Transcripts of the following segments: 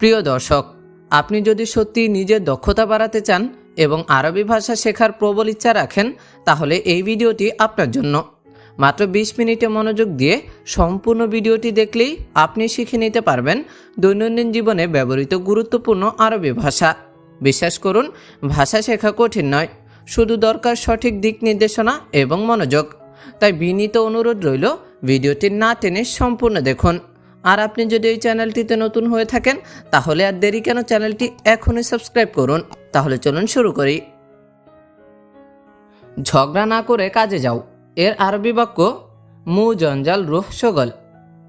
প্রিয় দর্শক, আপনি যদি সত্যি নিজের দক্ষতা বাড়াতে চান এবং আরবি ভাষা শেখার প্রবল ইচ্ছা রাখেন, তাহলে এই ভিডিওটি আপনার জন্য। মাত্র ২০ মিনিটে মনোযোগ দিয়ে সম্পূর্ণ ভিডিওটি দেখলেই আপনি শিখে নিতে পারবেন দৈনন্দিন জীবনে ব্যবহৃত গুরুত্বপূর্ণ আরবি ভাষা। বিশ্বাস করুন, ভাষা শেখা কঠিন নয়, শুধু দরকার সঠিক দিক নির্দেশনা এবং মনোযোগ। তাই বিনীত অনুরোধ রইল, ভিডিওটি না টেনে সম্পূর্ণ দেখুন। আর আপনি যদি এই চ্যানেলটিতে নতুন হয়ে থাকেন, তাহলে আর দেরি কেন চ্যানেলটি এখনই সাবস্ক্রাইব করুন। তাহলে চলুন শুরু করি। ঝগড়া না করে কাজে যাও। এর আরবি বাক্য, মু জঞ্জাল রুহ সগল।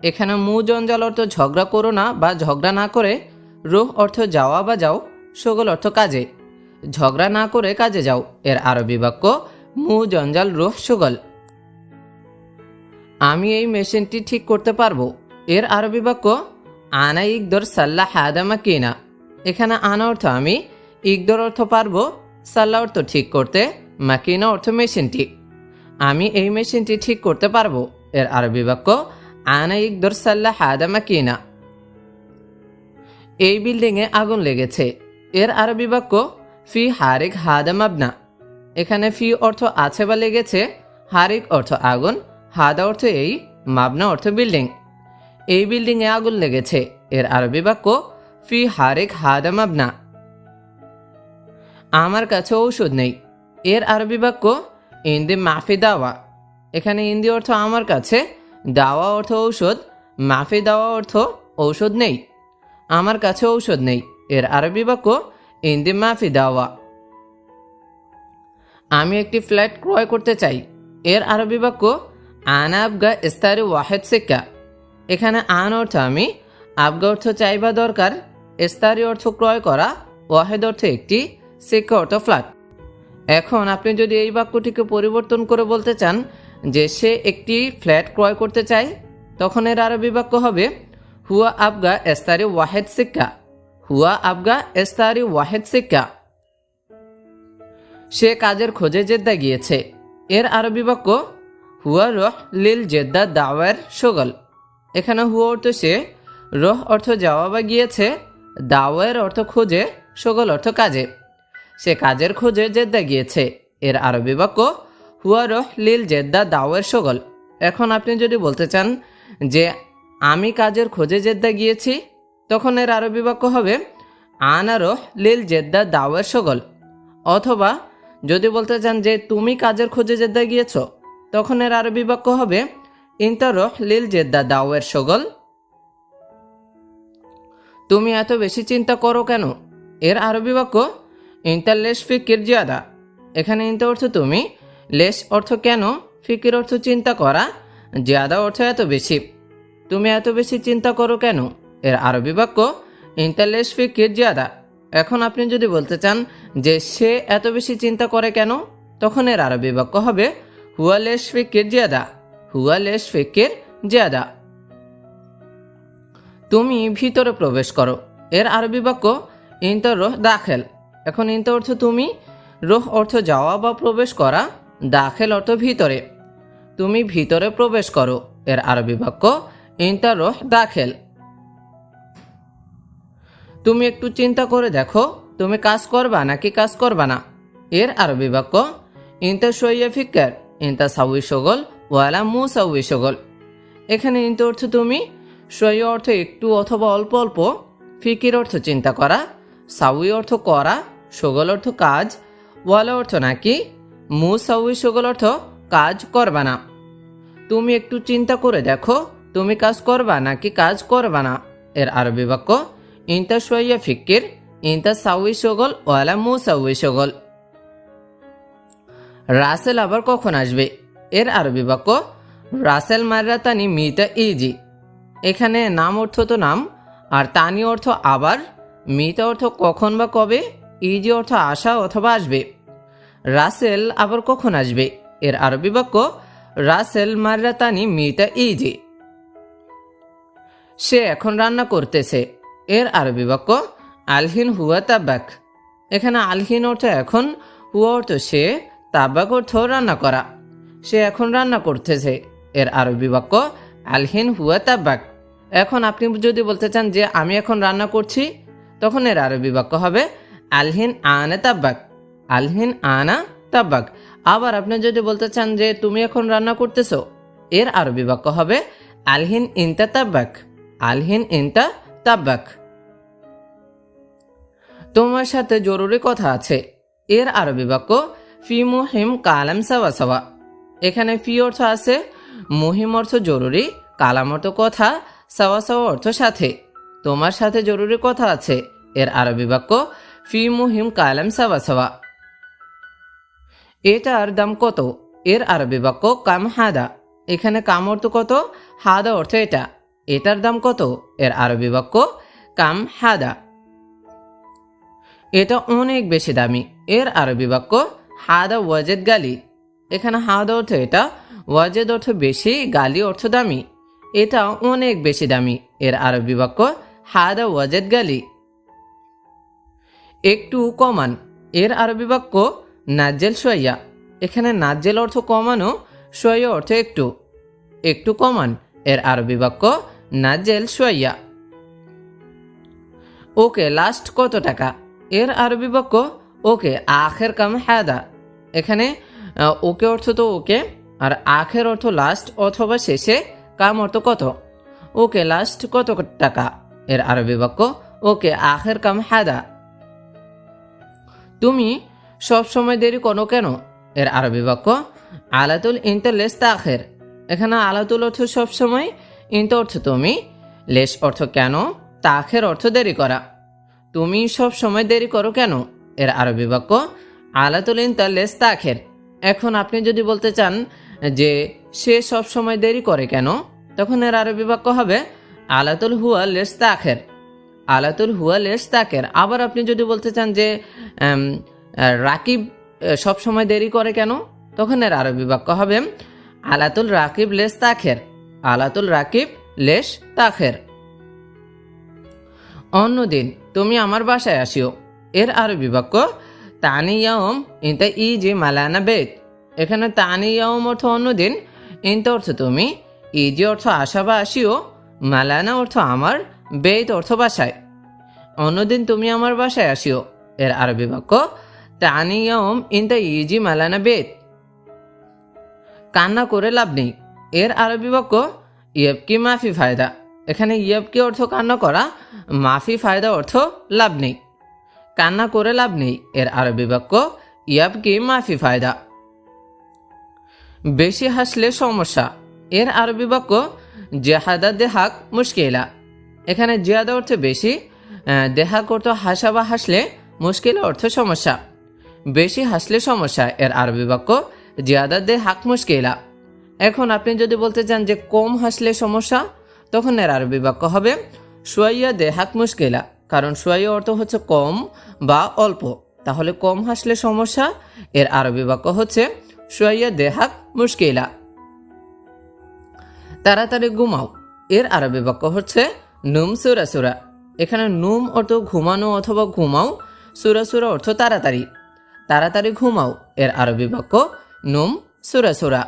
এখানে মু জঞ্জাল অর্থ ঝগড়া করো না বা ঝগড়া না করে, রুহ অর্থ যাওয়া বা যাও, সগল অর্থ কাজে। ঝগড়া না করে কাজে যাও। এর আরবি বাক্য, মু জঞ্জাল রুহ সগল। আমি এই মেশিনটি ঠিক করতে পারব। এর আরবি বাক্য, আনা ইকদর সাল্লাহ হাদামা কিনা এখানে আনা অর্থ আমি, ইকদর অর্থ পারব সাল্লাহ অর্থ ঠিক করতে, মাকিনা অর্থ মেশিনটি। আমি এই মেশিনটি ঠিক করতে পারব। এর আরবি বাক্য, আনা ইকদর সাল্লাহ হাদামা কিনা এই বিল্ডিংয়ে আগুন লেগেছে। এর আরবি বাক্য, ফি হারিক হাদাম আবনা এখানে ফি অর্থ আছে বা লেগেছে, হারিক অর্থ আগুন, হাদা অর্থ এই, মাবনা অর্থ বিল্ডিং। এই বিল্ডিংয়ে আগুন লেগেছে। এর আরবি বাক্য, ফি হারেক হাদাম আবনা। আমার কাছে ঔষধ নেই। এর আরবি বাক্য, ইন্দি মাফি দাওয়া। এখানে ইন্দি অর্থ আমার কাছে, দাওয়া অর্থ ঔষধ, মাফি দাওয়া অর্থ ঔষধ নেই। আমার কাছে ঔষধ নেই। এর আরবি বাক্য, ইন্দি মাফি দাওয়া। আমি একটি ফ্ল্যাট ক্রয় করতে চাই। এর আরবি বাক্য, আনা আবগা ইস্তারি ওয়াহেদ সিক্কা। এখানে আন অর্থ আমি, আবগা অর্থ চাইবা দরকার ইস্তারি অর্থ ক্রয় করা, ওয়াহেদ অর্থ একটি, সিক্কা অর্থ ফ্ল্যাট এখন আপনি যদি এই বাক্যটিকে পরিবর্তন করে বলতে চান যে সে একটি ফ্ল্যাট ক্রয় করতে চায়, তখন এর আরবি বাক্য হবে, হুয়া আবগা এস্তারি ওয়াহেদ সিক্কা। হুয়া আবগা এস্তারি ওয়াহেদ সিক্কা। সে কাজের খোঁজে জেদ্দা গিয়েছে। এর আরবি বাক্য, হুয়া রহ লিল জেদ্দা দাওয়ার সগল। এখানে হুয়া অর্থ সে, রহ অর্থ যাওয়া বা গিয়েছে, দাওয়ের অর্থ খোঁজে সকল অর্থ কাজে। সে কাজের খোঁজে জেদ্দা গিয়েছে। এর আরবি বাক্য, হুয়া রহ লিল জেদ্দা দাওয়ের সগল। এখন আপনি যদি বলতে চান যে, আমি কাজের খোঁজে জেদ্দা গিয়েছি, তখন এর আরবি বাক্য হবে, আনা রহ লিল জেদ্দা দাওয়ের সগল। অথবা যদি বলতে চান যে, তুমি কাজের খোঁজে জেদ্দা গিয়েছ, তখন এর আরবি বাক্য হবে ইন্টারহ লিল জেদ্দা দাওয়ের সগল। তুমি এত বেশি চিন্তা করো কেন? এর আরবি বাক্য ইন্টারলেস ফিকির জিয়াদা। এখানে ইন্টা অর্থ তুমি লেস অর্থ কেন? ফিকির অর্থ চিন্তা করা। জিয়াদা অর্থ এত বেশি। তুমি এত বেশি চিন্তা করো কেন? এর আরবি বাক্য ইন্টারলেস ফিকির জিয়াদা। এখন আপনি যদি বলতে চান যে সে এত বেশি চিন্তা করে কেন, তখন এর আরবি বাক্য হবে হুয়ালেশ ফিকির জিয়াদা। হুয়ালেশ ফিকির জিয়াদা। তুমি ভিতরে প্রবেশ করো। এর আরবি বাক্য ইন্তর রোহ দাখেল। এখন ইন্ত অর্থ তুমি, রোহ অর্থ যাওয়া বা প্রবেশ করা, দাখেল অর্থ ভিতরে। তুমি ভিতরে প্রবেশ করো। এর আরবি বাক্য ইন্টার রোহ দাখেল। তুমি একটু চিন্তা করে দেখো, তুমি কাজ করবা নাকি কাজ করবা না। এর আরবি বাক্য ইন্তা সইয়া ফিকার ইন্তা সাউই সগল ওয়ালা মু সাউই সগল এখানে ইন্তা অর্থ তুমি সই অর্থ একটু অথবা অল্প অল্প ফিকির অর্থ চিন্তা করা, সাউই অর্থ করা, সগল অর্থ কাজ, ওয়ালা অর্থ নাকি মু সাউই সগল অর্থ কাজ করবা না। তুমি একটু চিন্তা করে দেখো, তুমি কাজ করবা নাকি কাজ করবা না। এর আরবি বাক্য, ইন্তা সইয়া ফিকির, ইন্তা সাউই সগল ওয়ালা মু সাউই সগল রাসেল আবার কখন আসবে? এর আরবি বাক্য, রাসেল মার্রাতানি মিতা ইজি। এখানে নাম অর্থ তো নাম, আর তানি অর্থ আবার, মিতা অর্থ কখন বা কবে, ইজি অর্থ আসা অথবা আসবে। রাসেল আবার কখন আসবে? এর আরবি বাক্য, রাসেল মার্রাতানি মিতা ইজি। সে এখন রান্না করতেছে। এর আরবি বাক্য, আলহিন হুয়া তাবাক। এখানে আলহিন অর্থ এখন, হুয়া অর্থ সে, তাবাক অর্থ রান্না করা। সে এখন রান্না করতেছে। এর আরবি বাক্য আলহিন হুয়া তাবাক। এখন আপনি যদি বলতে চান যে, আমি এখন রান্না করছি, তখন এর আরবি বাক্য হবে, আলহিন আনা তাব্বাক আলহিন আনা তাব্বাক আবার আপনি যদি বলতে চান যে, তুমি এখন রান্না করতেছো? এর আরবি বাক্য হবে, আলহিন ইনতা তাব্বাক আলহিন ইনতা তাব্বাক তোমার সাথে জরুরি কথা আছে। এর আরবি বাক্য ফি মুহিম কালাম সাওয়া সাওয়া। এখানে ফি অর্থ আছে, মুহিম অর্থ জরুরি, কালাম অর্থ কথা, সাওয়া সাওয়া অর্থ সাথে। তোমার সাথে জরুরি কথা আছে, এর আরবি বাক্য, ফি মুহিম কালাম সাওয়া সাওয়া। এটার দাম কত? এর আরবি বাক্য, কাম হাদা। এখানে কাম অর্থ কত? হাদা অর্থ এটা। এটার দাম কত? এর আরবি বাক্য, কাম হাদা। এটা অনেক বেশি দামি। এর আরবি বাক্য, হাদা ওয়াজেদ গালি। এখানে হাদা অর্থ এটা, ওয়াজেদ অর্থ বেশি, গালি অর্থ দামি। এটা অনেক বেশি দামি। এর আরবি বাক্য, হাদা ওয়াজেদ গালি। একটু কমান। এর আরবি বাক্য, নাজ্জেল সোয়া এখানে নাজ্জেল অর্থ কমানো সোয়া অর্থ একটু। একটু কমান। এর আরবি বাক্য, নাজ্জেল সোয়া ওকে লাস্ট কত টাকা? এর আরবি বাক্য, ওকে আখের কাম হাদা। এখানে ওকে অর্থ তো ওকে, আর আখের অর্থ লাস্ট অথবা শেষে, কাম অর্থ কত? ওকে লাস্ট কত টাকা? এর আরবি বাক্য, ওকে আখের কাম হাদা। তুমি সব সময় দেরি করো কেন? এর আরবি বাক্য, আলাতুল ইন্টার লেস তাখের এখানে আলাতুল অর্থ সব সময় ইন্ট অর্থ তুমি লেস অর্থ কেন? তাখের অর্থ দেরি করা। তুমি সব সময় দেরি করো কেন? এর আরবি বাক্য, আলাতুল ইন্টার লেস তাখের এখন আপনি যদি বলতে চান যে সে সব সময় দেরি করে কেন, তখন এর আরবি বাক্য হবে, আলাতুল হুয়া লেস তাখের। আলাতুল হুয়া লেস তাকের আবার আপনি যদি বলতে চান যে রাকিব সব সময় দেরি করে কেন, তখন এর আরবি বাক্য হবে, আলাতুল রাকিব লেস তাখের। আলাতুল রাকিব লেস তাখের। অন্যদিন, তুমি আমার বাসায় আসিও। এর আরবি বাক্য তানিয়াম ইনতা ই যে মালানা বেদ এখানে তানিয়াম অর্থ অন্যদিন ইনতা অর্থ তুমি ইজি অর্থ আসা বা আসিও মালানা অর্থ আমার বেত অর্থ বাসায় অন্যদিন তুমি আমার বাসায় আসিও এর আরবি বাক্য তানিয়ম ইন দ্য ইজি মালানা বেদ কান্না করে লাভ নেই এর আরবি বাক্য ইয়বকি মাফি ফায়দা এখানে ইয়বকি অর্থ কান্না করা মাফি ফায়দা অর্থ লাভ নেই কান্না করে লাভ নেই। এর আরবি বাক্য ইয়াবকি মাফি ফায়দা। বেশি হাসলে সমস্যা। এর আরবি বাক্য জেহাদা দেহাক মুশকিলা। এখানে জিয়াদা অর্থে বেশি আহ, দেহাক অর্থ হাসা বা হাসলে মুশকিল অর্থ সমস্যা। বেশি হাসলে সমস্যা এর আরবি বাক্য জিয়াদা দেহাক মুশকিলা। এখন আপনি যদি বলতে চান যে কম হাসলে সমস্যা তখন এর আরবি বাক্য হবে সোয়াইয়া দেহাক মুশকিলা। কারণ সোয়াইয়া অর্থ হচ্ছে কম বা অল্প। তাহলে কম হাসলে সমস্যা? এর আরবি বাক্য হচ্ছে, সোয়াইয়া দেহাক মুশকিলা। তাড়াতাড়ি ঘুমাও। এর আরবি বাক্য হচ্ছে, নুম সুরা সুরা। এখানে নুম অর্থ ঘুমানো অথবা ঘুমাও, সুরা সুরা অর্থ তাড়াতাড়ি। তাড়াতাড়ি ঘুমাও। এর আরবি বাক্য, নুম সুরা সুরা।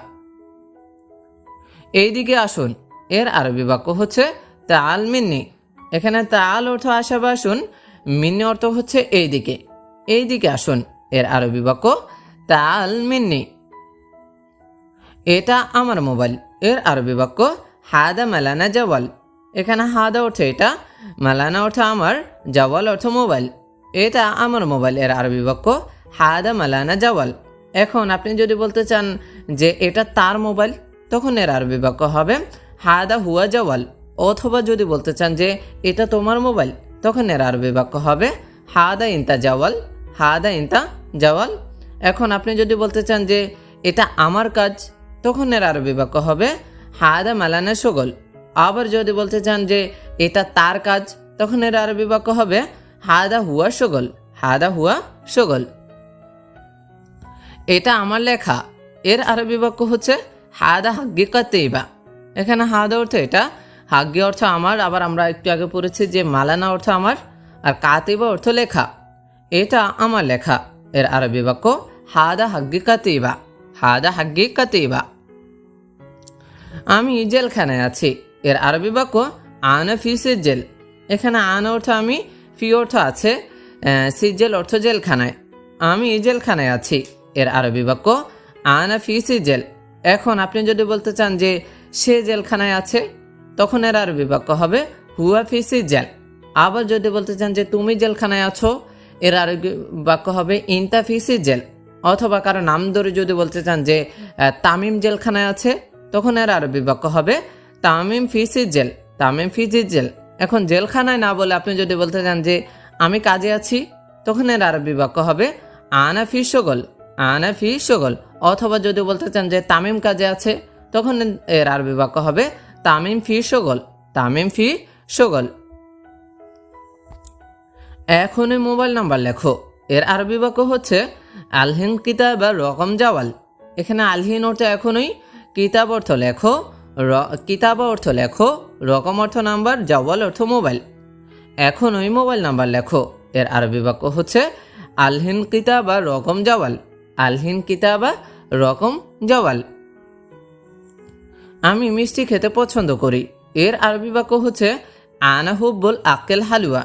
এইদিকে আসুন। এর আরবি বাক্য হচ্ছে তাল মিন্নি। এখানে তাল অর্থ আসা বা আসুন, মিন্নি অর্থ হচ্ছে এই দিকে এই দিকে আসুন, এর আরবি বাক্য তাল মিন্নি। এটা আমার মোবাইল, এর আরবি বাক্য হাদা মালানা জওয়াল। এখানে হাদা অর্থ এটা, মালানা অর্থ আমার, জওয়াল অর্থ মোবাইল। এটা আমার মোবাইল, এর আরবি বাক্য হাদা মালানা জওয়াল। এখন আপনি যদি বলতে চান যে এটা তার মোবাইল, তখন এর আরবি বাক্য হবে, হাদা হুয়া জওয়াল। অথবা যদি বলতে চান যে, এটা তোমার মোবাইল তখন এর আরবি বাক্য হবে, হাদা ইনতা জওয়াল হাদা ইনতা জাওয়াল এখন আপনি যদি বলতে চান যে, এটা আমার কাজ তখন এর আরবি বাক্য হবে, হাদা মালানা সগল আবার যদি বলতে চান যে, এটা তার কাজ তখন এর আরবি বাক্য হবে, হাদা হুয়া সগল হাদা হুয়া সগল এটা আমার লেখা এর আরবি বাক্য হচ্ছে, হাদা হাগ্গি কাতেইবা এখানে হাদা অর্থ এটা হাগ্গি অর্থ আমার, আবার আমরা একটু আগে পড়েছি যে মালানা অর্থ আমার, আর কাতিবা অর্থ লেখা। এটা আমার লেখা। এর আরবি বাক্য, হাদা হাগ্গি কাতিবা, হাদা হাগ্গি কাতিবা। আমি জেলখানায় আছি। এর আরবি বাক্য, আনা ফি সিজেল এখানে আনা অর্থ আমি, ফি অর্থ আছে সিজেল অর্থ জেলখানায়। আমি জেলখানায় আছি। এর আরবি বাক্য, আনা ফি সিজেল এখন আপনি যদি বলতে চান যে সে জেলখানায় আছে তখন এর আরবি বাক্য হবে হুয়া ফি সিজেল আবার যদি বলতে চান যে, তুমি জেলখানায় আছো? এর আরবি বাক্য হবে ইনতা ফি সিজেল অথবা কারও নাম ধরে যদি বলতে চান যে তামিম জেলখানায় আছে? তখন এর আরবি বাক্য হবে, তামিম ফি জেল, তামিম ফি জেল। এখন জেলখানায় না বলে আপনি যদি বলতে চান যে, আমি কাজে আছি? তখন এর আরবি বাক্য হবে, আনা ফি সগল, আনা ফি সগল। অথবা যদি বলতে চান যে, তামিম কাজে আছে? তখন এর আরবি বাক্য হবে তামিম ফি সগল, তামিম ফি সগল। এখনই মোবাইল নাম্বার লেখো। এর আরবি বাক্য হচ্ছে, আলহিন কিতাব বা রকম জাওয়াল। এখানে আলহিন অর্থ এখনই, কিতাব অর্থ লেখো কিতাব অর্থ লেখো, রকম অর্থ নাম্বার, জাওয়াল অর্থ মোবাইল। এখনই মোবাইল নাম্বার লেখো। এর আরবি বাক্য হচ্ছে, আলহিন কিতাবা রকম জাওয়াল। আলহিন কিতাবা রকম জাওয়াল। আমি মিষ্টি খেতে পছন্দ করি। এর আরবি বাক্য হচ্ছে, আনা হুব্বুল আক্কেল হালুয়া।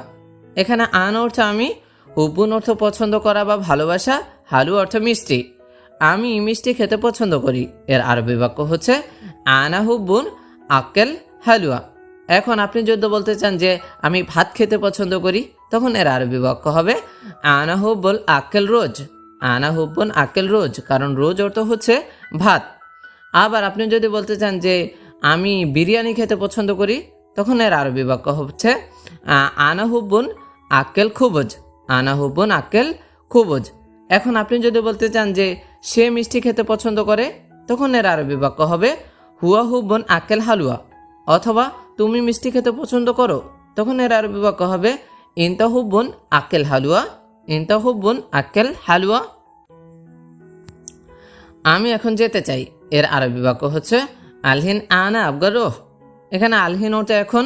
এখানে আন অর্থ আমি হুব্বুন অর্থ পছন্দ করা বা ভালোবাসা হালু অর্থ মিষ্টি। আমি মিষ্টি খেতে পছন্দ করি। এর আরবি বাক্য হচ্ছে, আনা হুব্বুন আক্কেল হালুয়া। এখন আপনি যদি বলতে চান যে, আমি ভাত খেতে পছন্দ করি, তখন এর আরবি বাক্য হবে, আনা হুব্বুল আক্কেল রোজ। আনা হুব্বুন আক্কেল রোজ, কারণ রোজ অর্থ হচ্ছে ভাত। আবার আপনি যদি বলতে চান যে আমি বিরিয়ানি খেতে পছন্দ করি, তখন এর আরবি বাক্য হচ্ছে, আ- আনা হুব্বুন আক্কেল খুবজ, আনা হুব্বুন আক্কেল খুবজ। এখন আপনি যদি বলতে চান যে সে মিষ্টি খেতে পছন্দ করে, তখন এর আরবি বাক্য হবে, হুয়া হুব্বুন আক্কেল হালুয়া। অথবা তুমি মিষ্টি খেতে পছন্দ করো, তখন এর আরবি বাক্য হবে, ইনতা হুব্বুন আক্কেল হালুয়া, ইনতা হুব্বুন আক্কেল হালুয়া। আমি এখন যেতে চাই। এর আরবি বাক্য হচ্ছে আলহিন আনা আবগা রোহ। এখানে আলহিন অর্থ এখন,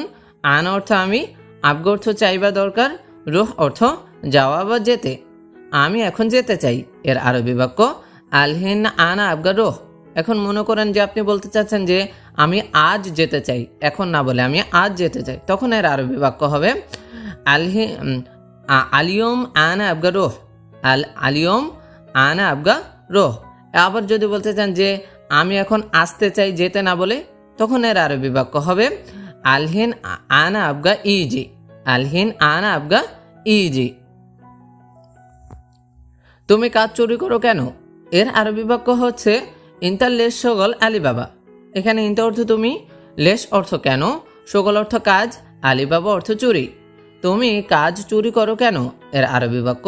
আনা অর্থ আমি, আবগা অর্থ চাইবা দরকার, রোহ অর্থ যাওয়া বা যেতে। আমি এখন যেতে চাই, এর আরবি বাক্য আলহিন আনা আবগা রোহ। এখন মনে করেন যে আপনি বলতে চাচ্ছেন যে আমি আজ যেতে চাই, এখন না বলে আমি আজ যেতে চাই। তখন এর আরবি বাক্য হবে আলহি আলিয়ম আনা আবগা রোহ। আল, আলিয়ম আনা আবগা রোহ। আবার যদি বলতে চান যে আমি এখন আসতে চাই যেতে না বলে, তখন এর আরবি বাক্য হবে আলহিন আনা আবগা ইজি। আলহিন আনা আবগা ইজি। তুমি কাজ চুরি করো কেন? এর আরবি বাক্য হচ্ছে ইন্টার লেস সগল আলিবাবা। এখানে ইন্টা অর্থ তুমি লেস অর্থ কেন? সগল অর্থ কাজ, আলিবাবা অর্থ চুরি। তুমি কাজ চুরি করো কেন? এর আরবি বাক্য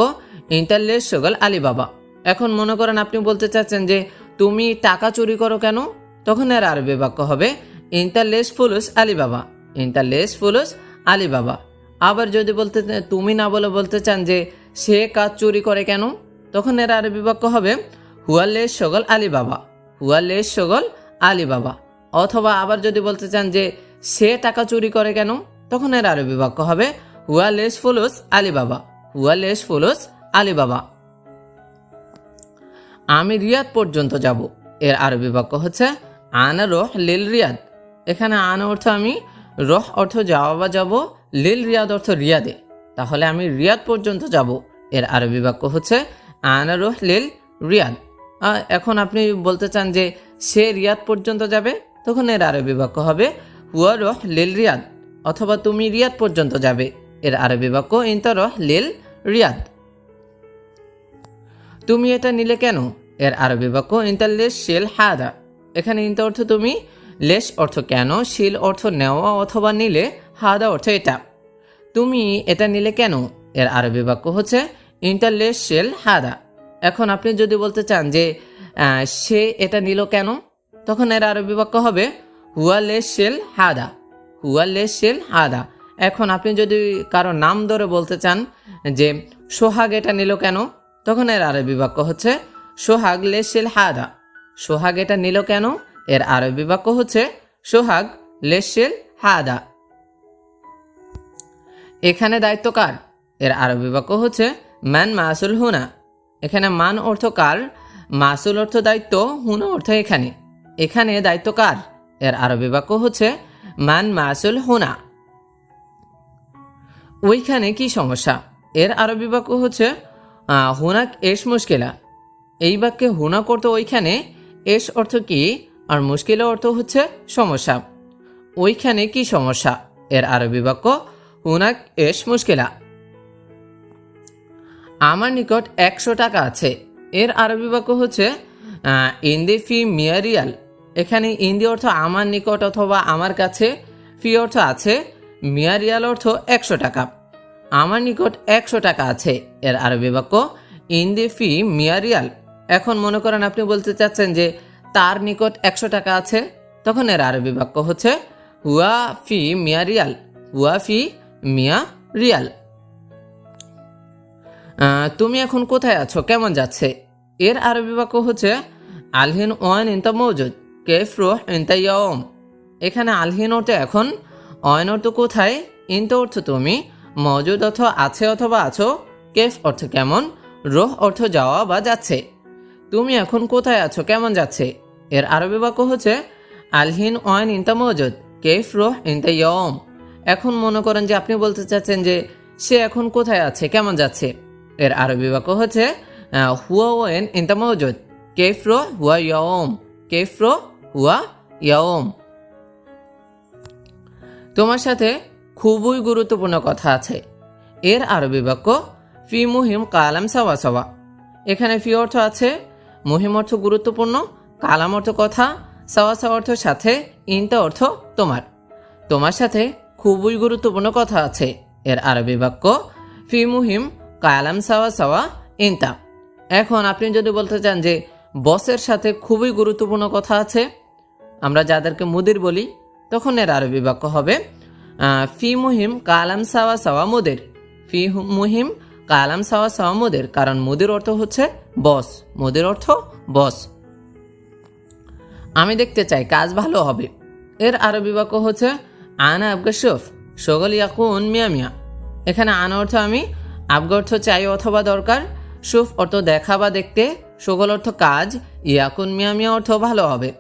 ইন্টার লেস সগল আলিবাবা। এখন মনে করেন আপনি বলতে চাচ্ছেন যে তুমি টাকা চুরি করো কেন? তখন এর আরবি বাক্য হবে ইন্টার লেস ফুলুস আলিবাবা। ইন্টার লেস ফুলুস আলিবাবা। আবার যদি বলতে তুমি না বলে বলতে চান যে সে কাজ চুরি করে কেন? তখন এর আরবি বাক্য হবে হুয়ালেশ সগল আলী বাবা হুয়ালেশ সগল আলী বাবা অথবা আবার যদি বলতে চান যে সে টাকা চুরি করে কেন? তখন এর আরবি বাক্য হবে হুয়ালেশ ফুলুস আলী বাবা হুয়ালেশ ফুলুস আলী বাবা আমি রিয়াদ পর্যন্ত যাব। এর আরবি বাক্য হচ্ছে, আনা রহ লিল রিয়াদ। এখানে আন অর্থ আমি রহ অর্থ যাওয়া বা যাব, লিল রিয়াদ অর্থ রিয়াদে। তাহলে আমি রিয়াদ পর্যন্ত যাব। এর আরবি বাক্য হচ্ছে, আনা রহ লিল রিয়াদ। এখন আপনি বলতে চান যে, সে রিয়াদ পর্যন্ত যাবে? তখন এর আরবি বাক্য হবে, হুয়া রহ লিল রিয়াদ। অথবা, তুমি রিয়াদ পর্যন্ত যাবে। এর আরবি বাক্য, ইন্তা রহ লিল রিয়াদ। তুমি এটা নিলে কেন? এর আরবি বাক্য ইন্টারলেস শিল হাদা এখানে ইন্তা অর্থ তুমি, লেশ অর্থ কেন, শিল অর্থ নেওয়া অথবা নিলে, হাদা অর্থ এটা। তুমি এটা নিলে কেন? এর আরবি বাক্য হচ্ছে ইন্টারলেস শেল হাদা এখন আপনি যদি বলতে চান যে সে এটা নিল কেন, তখন এর আরবি বাক্য হবে, হুয়া লেস শেল হাদা হুয়া লেস শেল হাদা এখন আপনি যদি কারও নাম ধরে বলতে চান যে, সোহাগ এটা নিল কেন তখন এর আরবি বাক্য হচ্ছে, সোহাগ লেসিল হাদা। সোহাগ এটা নিল কেন? এর আরবি বাক্য হচ্ছে, সোহাগ লেসিল হাদা। এখানে দায়িত্ব কার? এর আরবি বাক্য হচ্ছে ম্যান মাসুল হুনা। এখানে মান অর্থ কার? মাসুল অর্থ দায়িত্ব, হুনা অর্থ এখানে। এখানে দায়িত্ব কার? এর আরবি বাক্য হচ্ছে, মান মাসুল হুনা। ওইখানে কি সমস্যা? এর আরবি বাক্য হচ্ছে হুনাক এস মুশকিলা। এই বাক্যে হুনা করতে ওইখানে, এস অর্থ কি? আর মুশকিলা অর্থ হচ্ছে সমস্যা। ওইখানে কি সমস্যা? এর আরবি বাক্য, হুনাক এস মুশকিলা। আমার নিকট একশো টাকা আছে। এর আরবি বাক্য হচ্ছে ইন্দি ফি মিয়ারিয়াল। এখানে ইন্দি অর্থ আমার নিকট অথবা আমার কাছে, ফি অর্থ আছে, মিয়ারিয়াল অর্থ একশো টাকা। আমার নিকট একশো টাকা আছে। এর আরবি বাক্য, ইন্দি ফি মিয়ারিয়াল এখন মনে করেন আপনি বলতে চাচ্ছেন যে, তার নিকট একশো টাকা আছে? তখন এর আরবি বাক্য হচ্ছে, হুয়া ফি মিয়া রিয়াল। হুয়া ফি মিয়া রিয়াল। তুমি এখন কোথায় আছো? কেমন যাচ্ছে? এর আরবি বাক্য হচ্ছে, আলহিন ওয়ান ইন ইনতা মৌজুদ, কেফ রোহ ইনতা ইয়ম এখানে আলহিন অর্থ এখন অয়ন অর্থ কোথায়? ইন্ত অর্থ তুমি। মজুদ অর্থ আছে অথবা আছো? কেফ অর্থ কেমন? রোহ অর্থ যাওয়া বা যাচ্ছে। তুমি এখন কোথায় আছো? কেমন যাচ্ছে? এর আরবি বাক্য হচ্ছে, আলহিন ওয়ান ইনতা মজুদ, কেফ রোহ ইনতা ইয়ম এখন মনে করেন যে আপনি বলতে চাচ্ছেন যে সে এখন কোথায় আছে? কেমন যাচ্ছে? এর আরবি বাক্য হচ্ছে হুয়া ওয়েন ইনতা মজুদ, কেফ রো হুয়া ইয়ম কেফ রো হুয়া ইয়ম তোমার সাথে খুবই গুরুত্বপূর্ণ কথা আছে। এর আরবি বাক্য, ফি মুহিম কালাম সাওয়া সাওয়া। এখানে ফি অর্থ আছে, মুহিম অর্থ গুরুত্বপূর্ণ, কালাম অর্থ কথা, সাওয়া সাওয়া অর্থ সাথে, ইনতা অর্থ তোমার। তোমার সাথে খুবই গুরুত্বপূর্ণ কথা আছে। এর আরবি বাক্য, ফি মুহিম কালাম সাওয়া সাওয়া ইনতা। এখন আপনি যদি বলতে চান যে বসের সাথে খুবই গুরুত্বপূর্ণ কথা আছে, আমরা যাদেরকে মুদির বলি, তখন এর আরবি বাক্য হবে ফি মুহিম কালাম সাওয়া সাওয়া মুদের। ফি মুহিম কালাম সাওয়া সাওয়া মুদের, কারণ মুদির অর্থ হচ্ছে বস, মুদির অর্থ বস। আমি দেখতে চাই কাজ ভালো হবে। এর আরবি বাক্য হচ্ছে, আনা আবগা সগল ইয়াকুন মিয়া মিয়া। এখানে আনা অর্থ আমি, আবগা অর্থ চাই অথবা দরকার সুফ অর্থ দেখা বা দেখতে সগল অর্থ কাজ, ইয়াকুন মিয়া মিয়া অর্থ ভালো হবে।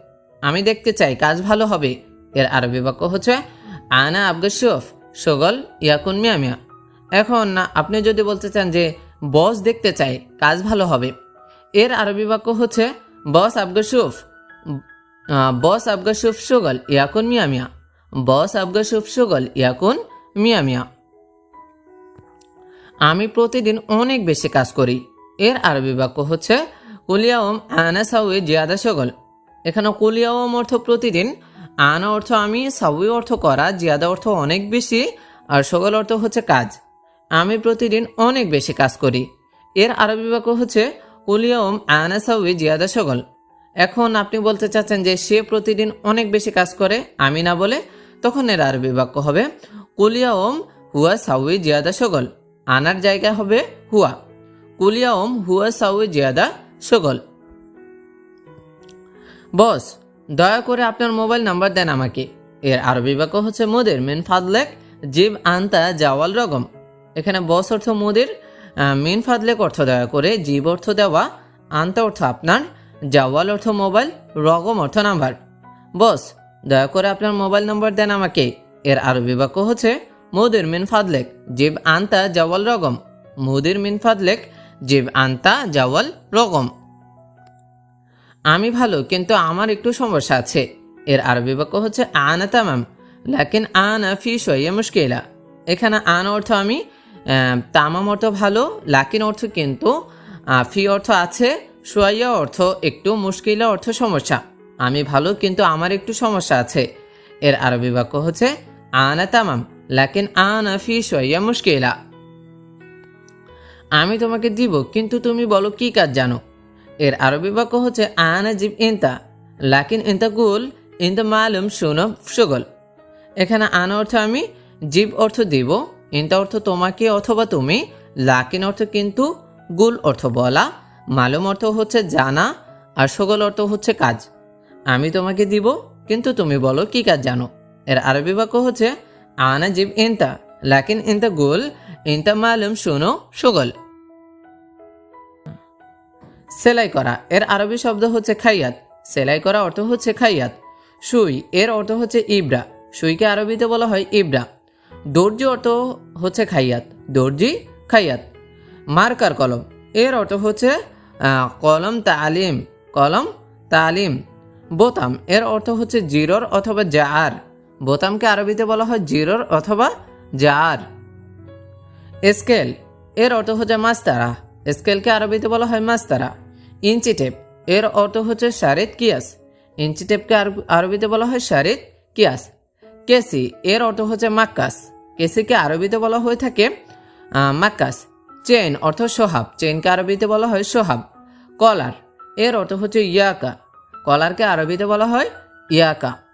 আমি দেখতে চাই কাজ ভালো হবে। এর আরবি বাক্য হচ্ছে আনা আবগা শফ সগল ইয়াকুন মিয়া মিয়া। এখন আপনি যদি বলতে চান যে বস দেখতে চাই, কাজ ভালো হবে। এর আরবি বাক্য হচ্ছে বস আবগা শুফ বস আবগা শুফ সুগল ইয়াকুন মিয়া মিয়া। বস আবগা শুফ সুগল ইয়াকুন মিয়া মিয়া। আমি প্রতিদিন অনেক বেশি কাজ করি। এর আরবি বাক্য হচ্ছে কুলিয়াওম সাউই জিয়াদা সগল। এখানে কুলিয়াওম অর্থ প্রতিদিন আনা অর্থ আমি সাউই অর্থ করা, জিয়াদা অর্থ অনেক বেশি, আর সগল অর্থ হচ্ছে কাজ। আমি প্রতিদিন অনেক বেশি কাজ করি। এর আরবি বাক্য হচ্ছে কুলিয়াওম আনা সাউই জিয়াদা সগল। এখন আপনি বলতে চাচ্ছেন যে সে প্রতিদিন অনেক বেশি কাজ করে, আমি না বলে? তখন এর আরবি বাক্য হবে কুলিয়াওম হুয়া সাউই জিয়াদা সগল। আনার জায়গা হবে, হুয়া। কুলিয়াওম হুয়া সাউই জিয়াদা সগল। বস দয়া করে আপনার মোবাইল নাম্বার দেন আমাকে। এর আরবি বাক্য হচ্ছে মোদের মেন ফাদলেক, জিব আন্তা জাওয়াল রগম। এখানে বস অর্থ মোদের মেন ফাদলেক অর্থ দয়া করে, জীব অর্থ দেওয়া, আন্তা অর্থ আপনার, জাওয়াল অর্থ মোবাইল, রগম অর্থ নাম্বার। বস, দয়া করে আপনার মোবাইল নাম্বার দেন আমাকে। এর আরবি বাক্য হচ্ছে মোদের মিন ফাদলেক, জিব আন্তা জাওয়াল রগম। মোদের মিন ফাদলেক, জিব আন্তা জাওয়াল রগম। আমি ভালো, কিন্তু আমার একটু সমস্যা আছে। এর আরবি বাক্য হচ্ছে আনা তামাম, লাকিন আনা ফি শইয়া মুশকিলা। এখানে আন অর্থ আমি তামাম অর্থ ভালো, লাকিন অর্থ কিন্তু ফি অর্থ আছে সোয়াইয়া অর্থ একটু মুশকিলা অর্থ সমস্যা। আমি ভালো, কিন্তু আমার একটু সমস্যা আছে। এর আরবি বাক্য হচ্ছে আনা তামাম, লাকিন আনা ফি শইয়া মুশকিলা। আমি তোমাকে দিব, কিন্তু তুমি বলো কি কাজ জানো? এর আরবি বাক্য হচ্ছে আনা জিব ইনতা, লাকিন ইনতা গুল, ইনতা মালুম শুনো সুগল। এখানে আনা অর্থ আমি জীব অর্থ দিব, ইনতা অর্থ তোমাকে অথবা তুমি, লাকিন অর্থ কিন্তু গুল অর্থ বলা, মালুম অর্থ হচ্ছে জানা, আর সগল অর্থ হচ্ছে কাজ। আমি তোমাকে দিব, কিন্তু তুমি বলো কি কাজ জানো। এর আরবি বাক্য হচ্ছে আনা জিব ইনতা, লাকিন ইনতা গুল, ইনতা মালুম শুনো সুগল। সেলাই করা। এর আরবি শব্দ হচ্ছে খাইয়াত। সেলাই করা অর্থ হচ্ছে খাইয়াত। সুই, এর অর্থ হচ্ছে ইবরা। সুইকে আরবিতে বলা হয় ইবরা। দর্জি অর্থ হচ্ছে খাইয়াত। দর্জি, খাইয়াত। মার্কার কলম। এর অর্থ হচ্ছে কলম তালিম। কলম তালিম। বোতাম। এর অর্থ হচ্ছে জিরোর অথবা জার বোতামকে আরবিতে বলা হয় জিরোর অথবা জার স্কেল। এর অর্থ হচ্ছে মাস্তারা। স্কেলকে আরবিতে বলা হয় মাস্তারা। ইঞ্চি টেপ এর অর্থ হচ্ছে শারিত কিয়াস। ইঞ্চি টেপকে আরব- আরবিতে বলা হয় শারিত কিয়াস। কেসি, এর অর্থ হচ্ছে মাক্কাস। কেসিকে আরবিতে বলা হয়ে থাকে মাক্কাস। চেন অর্থ সোহাব। চেনকে আরবিতে বলা হয় সোহাব। কলার, এর অর্থ হচ্ছে ইয়াকা। কলারকে আরবিতে বলা হয় ইয়াকা।